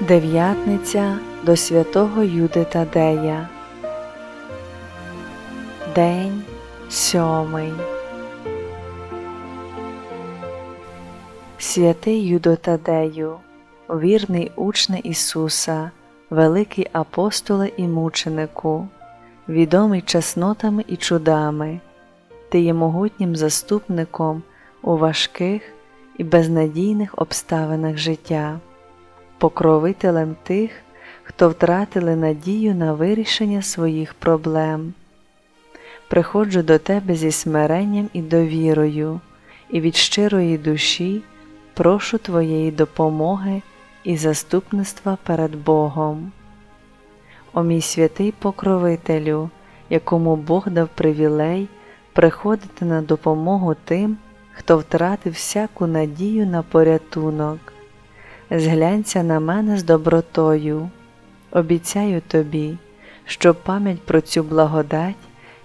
Дев'ятниця до святого Юди Тадея. День сьомий. Святий Юдо Тадею, вірний учне Ісуса, великий апостоле і мученику, відомий чеснотами і чудами, ти є могутнім заступником у важких і безнадійних обставинах життя покровителем тих, хто втратили надію на вирішення своїх проблем. Приходжу до тебе зі смиренням і довірою, і від щирої душі прошу Твоєї допомоги і заступництва перед Богом. О мій святий покровителю, якому Бог дав привілей приходити на допомогу тим, хто втратив всяку надію на порятунок зглянься на мене з добротою. Обіцяю тобі, що пам'ять про цю благодать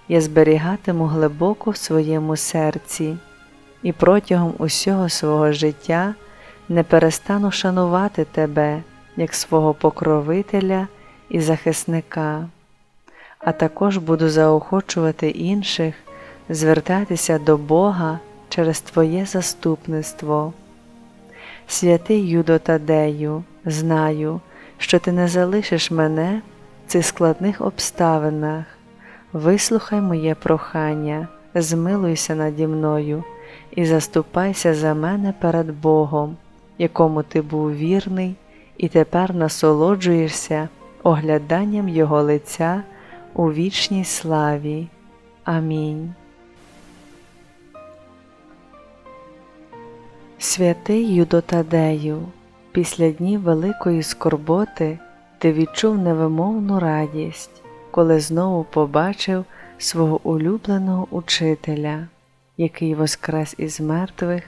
я зберігатиму глибоко в своєму серці і протягом усього свого життя не перестану шанувати тебе як свого покровителя і захисника, а також буду заохочувати інших звертатися до Бога через Твоє заступництво. Святий Юдо Тадею, знаю, що ти не залишиш мене в цих складних обставинах. Вислухай моє прохання, змилуйся наді мною і заступайся за мене перед Богом, якому ти був вірний, і тепер насолоджуєшся огляданням Його лиця у вічній славі. Амінь. Святий Юдотадею, після днів великої скорботи ти відчув невимовну радість, коли знову побачив свого улюбленого учителя, який воскрес із мертвих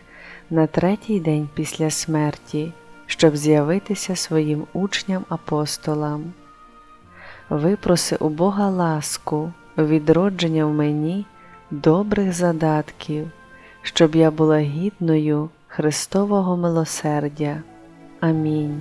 на третій день після смерті, щоб з'явитися своїм учням апостолам. Випроси у Бога ласку, відродження в мені добрих задатків, щоб я була гідною. Христового милосердя. Амінь.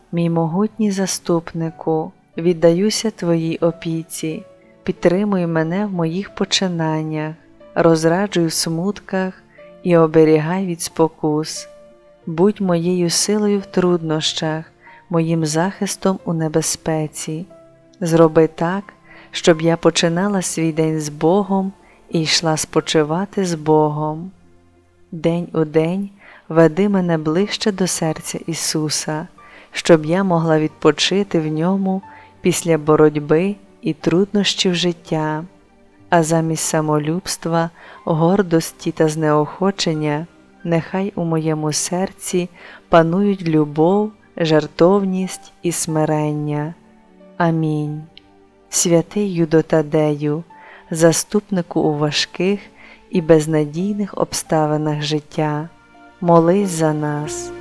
мій могутній заступнику, віддаюся Твоїй опіці, підтримуй мене в моїх починаннях, розраджуй в смутках і оберігай від спокус, будь моєю силою в труднощах, моїм захистом у небезпеці. Зроби так, щоб я починала свій день з Богом і йшла спочивати з Богом. День у день веди мене ближче до серця Ісуса щоб я могла відпочити в ньому після боротьби і труднощів життя, а замість самолюбства, гордості та знеохочення, нехай у моєму серці панують любов, жартовність і смирення. Амінь. Святий Юдотадею, заступнику у важких і безнадійних обставинах життя, молись за нас.